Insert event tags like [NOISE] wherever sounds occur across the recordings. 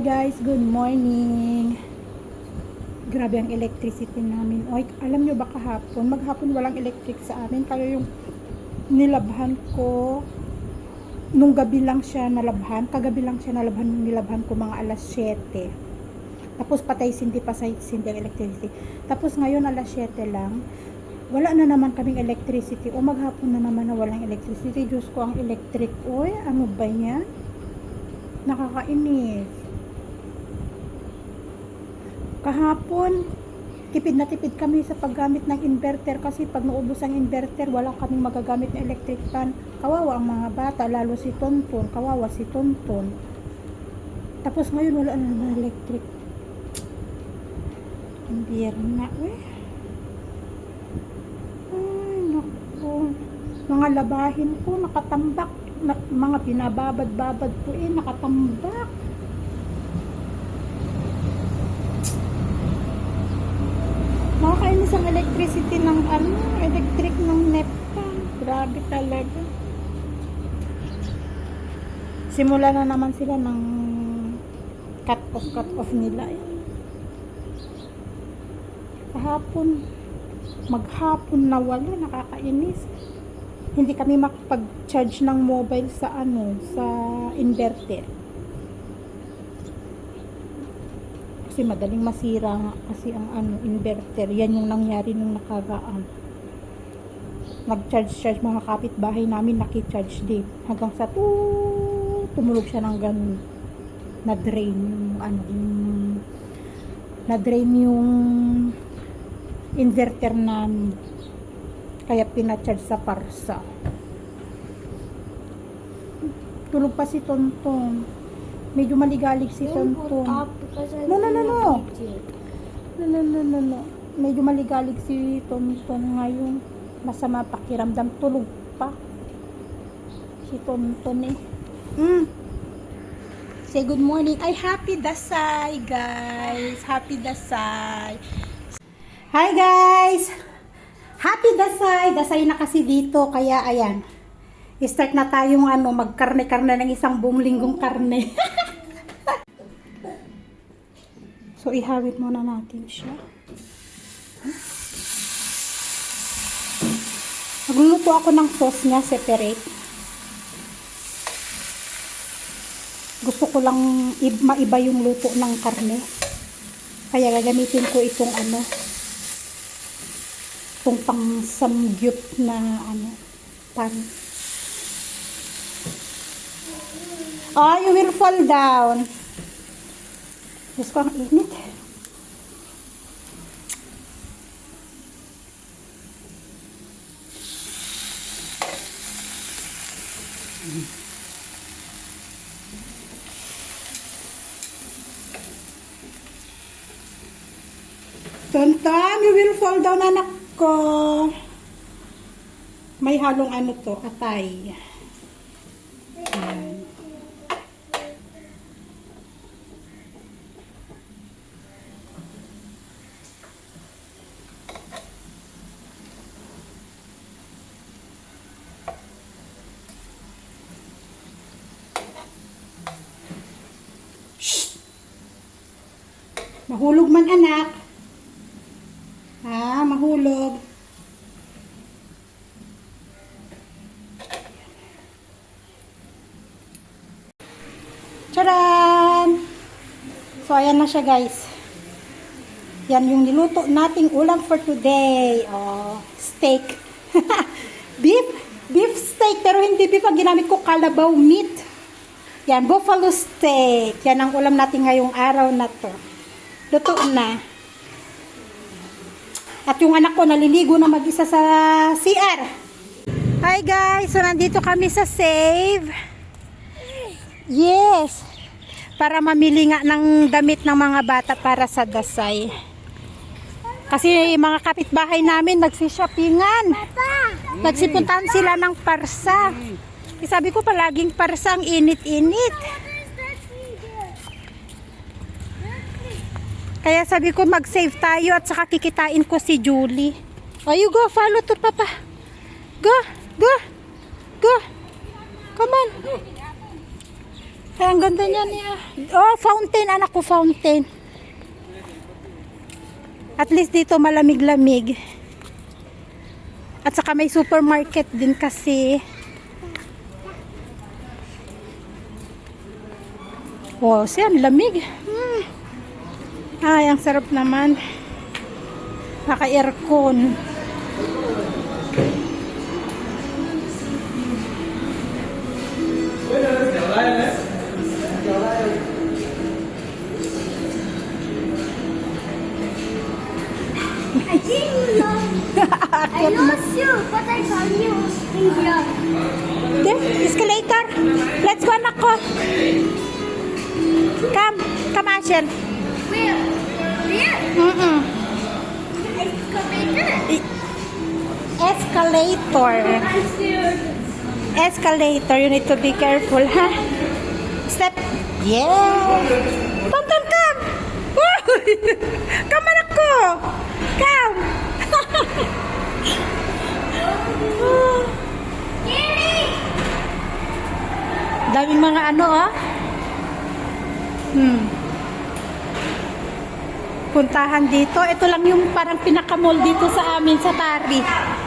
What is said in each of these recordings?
Guys, good morning. Grabe ang electricity namin. Oy, alam nyo ba kahapon? Maghapon walang electric sa amin. Kaya yung nilabhan ko, nung gabi lang siya nalabhan, kagabi lang siya nalabhan, nilabhan ko mga alas 7. Tapos patay sindi pa sa sindi ang electricity. Tapos ngayon alas 7 lang, wala na naman kaming electricity. O maghapon na naman na walang electricity. Diyos ko ang electric. Oy, ano ba yan? Nakakainis. Kahapon, tipid na tipid kami sa paggamit ng inverter kasi pag naubos ang inverter, wala kaming magagamit na electric fan. Kawawa ang mga bata, lalo si Tonton. Kawawa si Tonton. Tapos ngayon wala na naman electric. Ang biyerna, eh. Ay, naku. Mga labahin ko, nakatambak. Na, mga pinababad-babad ko eh, nakatambak. Nakakainis ang electricity ng ano, electric ng NEPA. Grabe talaga. Simula na naman sila ng cut off cut off nila eh. Kahapon, maghapon na wala, nakakainis. Hindi kami makapag-charge ng mobile sa ano, sa inverter. Kasi madaling masira nga kasi ang ano, inverter. Yan yung nangyari nung nakaraan. Nag-charge-charge mga kapitbahay namin, nakicharge din. Hanggang sa tu tumulog siya ng ganun. Na-drain yung ano, yung na-drain yung inverter namin. Kaya pinacharge sa parsa. Tulog pa si Tonton. Medyo maligalig si Tonton. No, no, no, no. No, no, no, no, no. Medyo maligalig si Tonton ngayon. Masama pakiramdam. Tulog pa. Si Tonton eh. Mm. Say good morning. Ay, happy Dasay, guys. Happy Dasay. Hi, guys. Happy Dasay. Dasay na kasi dito. Kaya, ayan. Start na tayong ano, magkarne-karne ng isang buong linggong karne. [LAUGHS] so, ihawit muna natin siya. Nagluluto ako ng sauce niya separate. Gusto ko lang maiba yung luto ng karne. Kaya gagamitin ko itong ano, itong pang samgyup na ano, pan. Oh, you will fall down. Diyos ko, ang init. Tonton, you will fall down, anak ko. May halong ano to, atay. Ayan. Mahulog man anak. Ha, mahulog. Charan! So, ayan na siya guys. Yan yung niluto nating ulam for today. Oh, steak. [LAUGHS] beef. Beef steak. Pero hindi beef ang ginamit ko. Kalabaw meat. Yan, buffalo steak. Yan ang ulam natin ngayong araw na to. Luto na. At yung anak ko naliligo na mag-isa sa CR. Hi guys! So nandito kami sa Save. Yes! Para mamili nga ng damit ng mga bata para sa dasay. Kasi mga kapitbahay namin nagsishoppingan. Nagsipuntahan sila ng parsa. Eh, Sabi ko palaging parsa ang init-init. Kaya sabi ko mag-save tayo at saka kikitain ko si Julie. Oh, you go, follow to Papa. Go, go, go. Come on. ang ganda niya niya. Oh, fountain, anak ko, fountain. At least dito malamig-lamig. At saka may supermarket din kasi. Oh, siya, lamig. Hmm. Ay, ang sarap naman. Naka-aircon. I didn't know. I lost you, but I found you in here. Okay, escalator. Let's go, anak ko. Come, come, Asher. Where? Escalator. Escalator. You need to be careful, ha? Step. Yeah. Tom, [LAUGHS] come. come, anak ko. Come. Daming mga ano, oh. Hmm. Puntahan dito. Ito lang yung parang pinakamall dito sa amin sa Tari.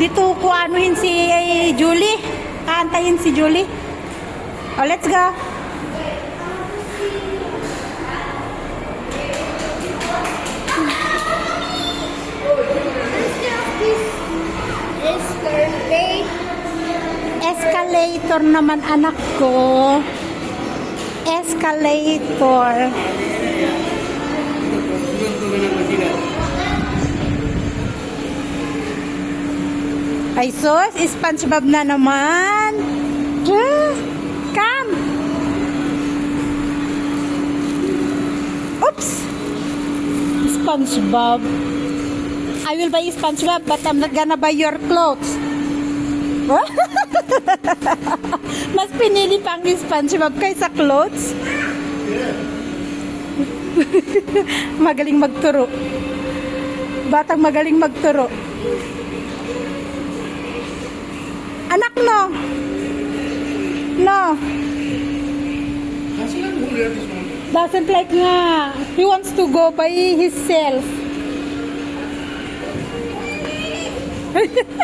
Dito ko anuhin si eh, Julie. Kaantayin si Julie. Oh, let's go. Escalator naman anak ko. Escalator. Ay sus, SpongeBob na naman. Ah, Come. Oops. SpongeBob. I will buy SpongeBob but I'm not gonna buy your clothes. [LAUGHS] Mas pinili pang SpongeBob kaysa clothes. [LAUGHS] magaling magturo. Batang magaling magturo. Anak no. No. Doesn't like nga. He wants to go by himself. [LAUGHS]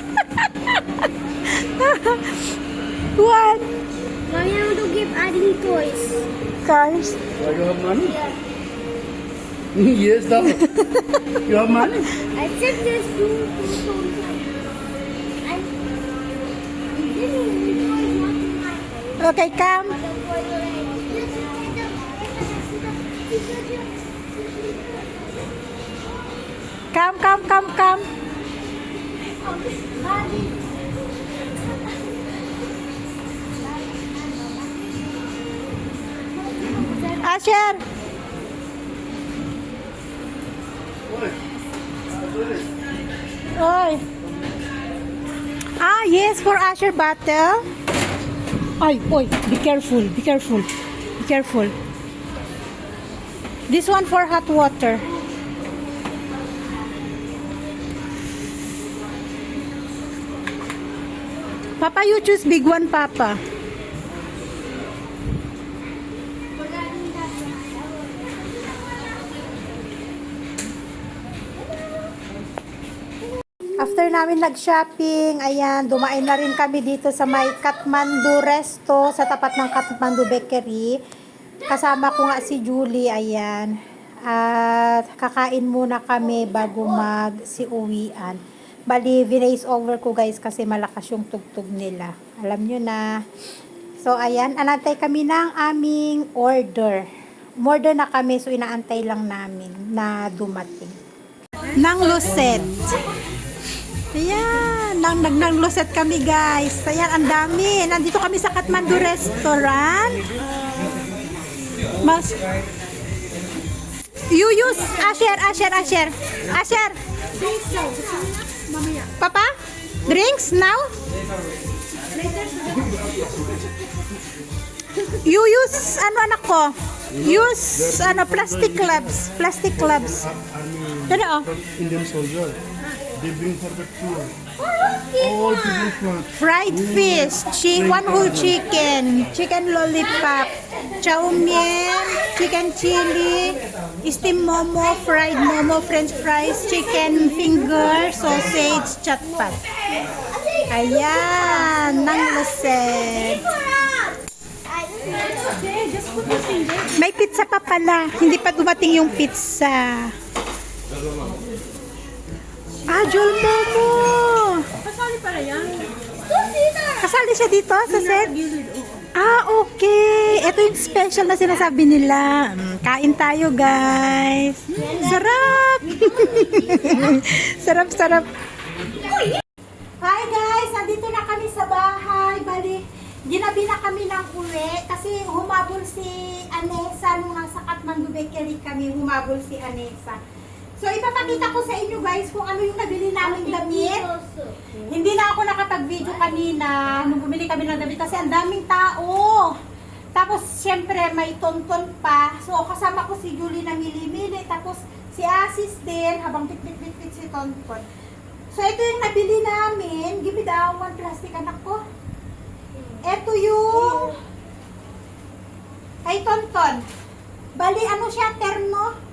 What? Mommy, I want to give Addy toys. Cars? Oh, you have money? [LAUGHS] yes, though. you have money? I said this to I Okay, come. Come, come, come, come. Asher. Oy. Ah, yes, for Asher battle. Ay, oy, be careful, be careful, be careful. This one for hot water. Papa, you choose big one, Papa. After namin nag-shopping, ayan, dumain na rin kami dito sa may Kathmandu Resto, sa tapat ng Kathmandu Bakery. Kasama ko nga si Julie, ayan. At kakain muna kami bago mag si uwian. Bali, vinace over ko guys kasi malakas yung tugtog nila. Alam nyo na. So, ayan, anantay kami ng aming order. Order na kami, so inaantay lang namin na dumating. Nang Lucet. Ayan, nang nagnangluset kami guys. Ayan, ang dami. Nandito kami sa Kathmandu Restaurant. Mas... You use... Asher, Asher, Asher. Asher. Papa? Drinks now? You use... Ano anak ko? Use ano plastic gloves. Plastic gloves. Ano oh? Indian soldier. They bring for the tour. Oh, All people's want. Fried fish, chi one whole chicken, chicken lollipop, chow mein, chicken chili, steamed momo, fried momo, french fries, chicken finger, sausage, chatpat. Ayan, ng Lucet. May pizza pa pala. Hindi pa dumating yung pizza. Ah, Jol Momo. Kasali siya dito sa set? Ah, okay. Ito yung special na sinasabi nila. Mm, Kain tayo, guys. Sarap! [LAUGHS] sarap, sarap. Hi, guys. Nandito na kami sa bahay. Bali, ginabi na kami ng uwi kasi humabol si Anessa nung nasa Kathmandu Bakery kami. Humabol si Anessa. So, ipapakita ko sa inyo, guys, kung ano yung nabili namin damit. Hindi na ako nakapag-video kanina nung bumili kami ng damit kasi ang daming tao. Tapos, syempre, may tonton pa. So, kasama ko si Julie na mili-mili. Tapos, si Asis din, habang bit-bit-bit si Tonton. So, ito yung nabili namin. Give me the one plastic, anak ko. Ito yung... Ay, Tonton. Bali, ano siya, terno?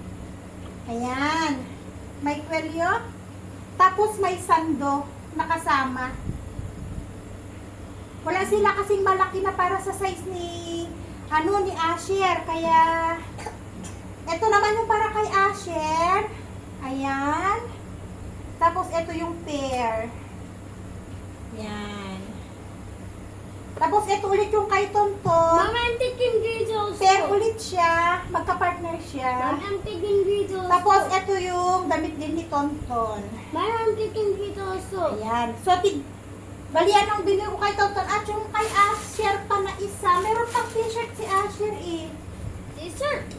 Ayan. May kwelyo. Tapos may sando nakasama. Wala sila kasing malaki na para sa size ni ano ni Asher. Kaya ito naman yung para kay Asher. Ayan. Tapos ito yung pair. Yan. Tapos ito ulit yung kay Tonton. I'm taking videos. Pair ulit siya. Magka-partner siya. Taking videos. Tapos ito yung damit din ni Tonton. Mama, I'm taking videos. Ayan. So, tig... Balian ang binili ko kay Tonton. At yung kay Asher pa na isa. Meron pang t-shirt si Asher eh. T-shirt.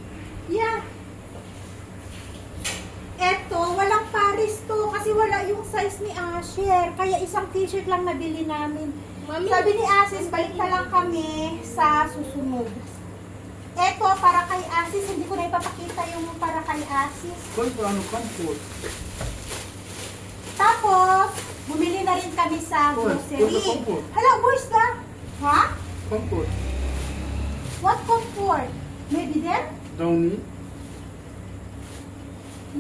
Yeah. Eto, walang paris to kasi wala yung size ni Asher. Kaya isang t-shirt lang nabili namin. Mami, Sabi ni Asis, balik na lang kami sa susunod. Eto, para kay Asis, hindi ko na ipapakita yung para kay Asis. Kung ano, comfort. Tapos, bumili na rin kami sa Uy, grocery. uy, comfort. Hala, where's the... Ha? Comfort. What comfort? Maybe there? Downy.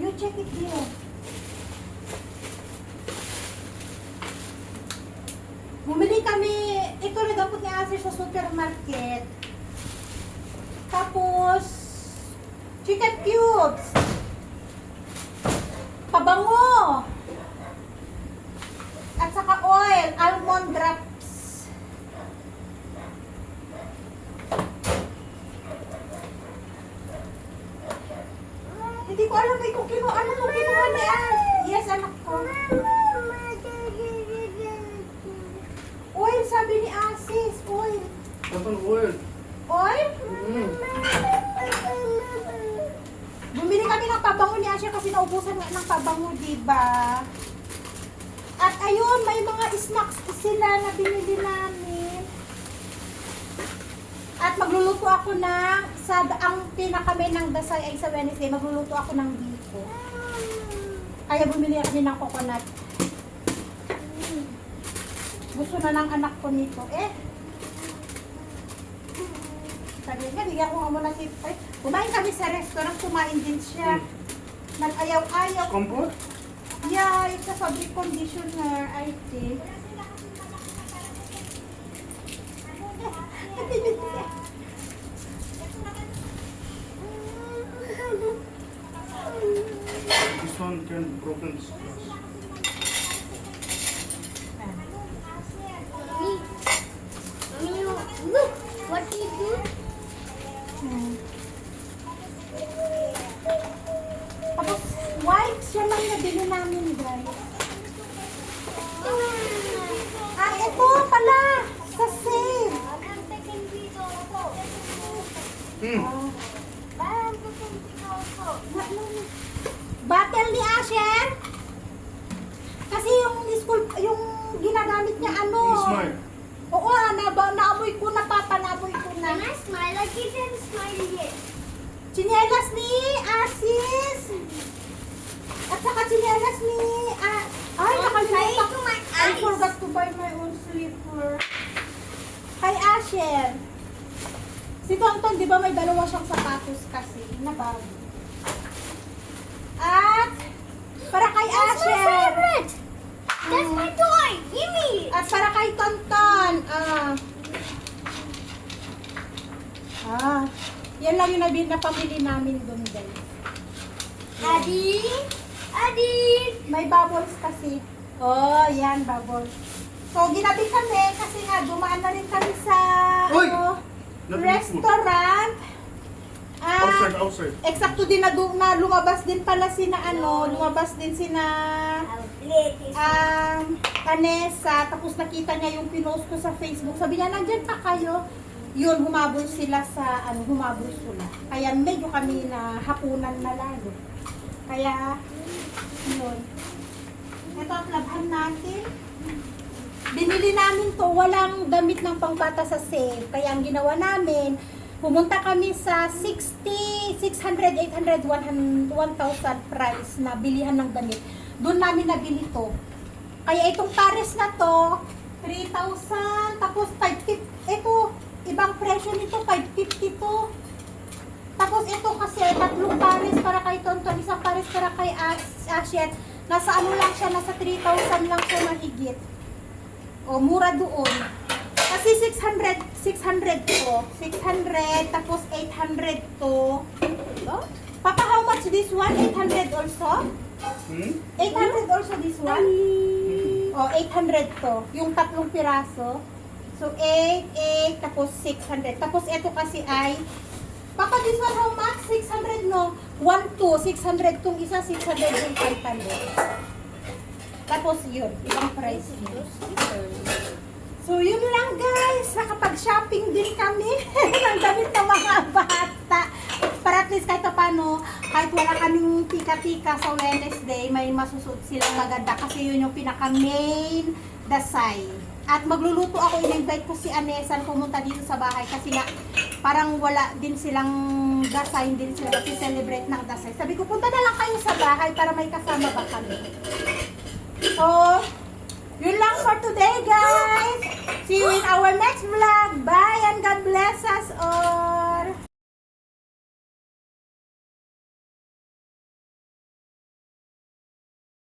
You check it here. Bumili kami, ito rin dapat ni Asis sa supermarket. Tapos, chicken cubes. Pabango. At saka oil, almond drops. Hindi ko alam eh kung kino, ano mo kinuha ni As. Yes, anak ko. Oil, ni Asis. Oil. Cotton oil. Oil? Mm. Bumili kami ng pabango ni Asya kasi naubusan nga ng pabango, di ba? At ayun, may mga snacks sila na binili namin. At magluluto ako ng, sa, ang pinakami ng dasay ay sa Wednesday, magluluto ako ng biko. Kaya bumili kami ng coconut. Gusto na ng anak ko nito. Eh, sabi niya, bigyan ko nga muna si Ay, kumain kami sa restaurant, kumain din siya. Nag-ayaw-ayaw. Comfort? Yeah, it's a fabric conditioner, I think. This one can broken. Mommy, mommy, you- look what you do. Hmm. Tapos, white siya lang nabili namin, guys. Ah, ito pala! Sa sale! Na- na- Battle ni Asher? Kasi yung school, yung ginagamit niya ano? Smile. Oo, ah, naba, naamoy ko na, papa, naamoy ko Can na. I smile? I can't smile yet. Chinelas ni Asis. Chinelas ni ah, Ay, nakalimutan my I forgot to buy my own slipper. Kay Asher. Si Tonton, di ba may dalawa siyang sapatos kasi na bago. At, para kay That's my Asher. favorite. That's my toy. Give me. At para kay Tonton. Ah. Ah. Yan lang yung nabi- napamili namin doon guys. Adi. Adi. May bubbles kasi. Oh, yan, bubbles. So, ginabi kami kasi nga dumaan na rin kami sa Uy! ano, restaurant. Outside, Ah, outside. eksakto din na, du- na lumabas din pala sina ano, lumabas din sina this. um, Vanessa, tapos nakita niya yung pinost ko sa Facebook. Sabi niya, nandyan pa kayo. Yun, humabol sila sa, ano, humabol sila. Kaya medyo kami na hapunan na lalo. Kaya, yun. Ito ang labhan natin. Binili namin to, walang damit ng pangbata sa sale. Kaya ang ginawa namin, pumunta kami sa 60, 600, 800, 100, 1,000 price na bilihan ng damit. Doon namin nabili to. Kaya itong pares na to, 3,000, tapos 550, ito, ibang presyo nito, 550 to. Tapos ito kasi, tatlong pares para kay Tonton, isang pares para kay Ash- Ashet. Nasa ano lang siya, nasa 3,000 lang siya mahigit. O, mura doon. Kasi 600, 600 to. 600, tapos 800 to. Oh? Papa, how much this one? 800 also? Hmm? 800 also this one? O, 800 to. Yung tatlong piraso. So, 8, 8, tapos 600. Tapos ito kasi ay, Papa, this one how much? 600 no? 1, 2, 600 tong isa, 600 yung 500. Tapos yun, ibang price yun. So, yun lang guys. Nakapag-shopping din kami [LAUGHS] ng damit ng mga bata. Para at least kahit paano, kahit wala kaming tika-tika sa Wednesday, may masusuot silang maganda kasi yun yung pinaka-main dasay. At magluluto ako, in-invite ko si Anesan pumunta dito sa bahay kasi nga parang wala din silang dasay, hindi sila celebrate ng dasay. Sabi ko, punta na lang kayo sa bahay para may kasama ba kami. So, yun lang for today, guys. See you in our next vlog. Bye and God bless us all.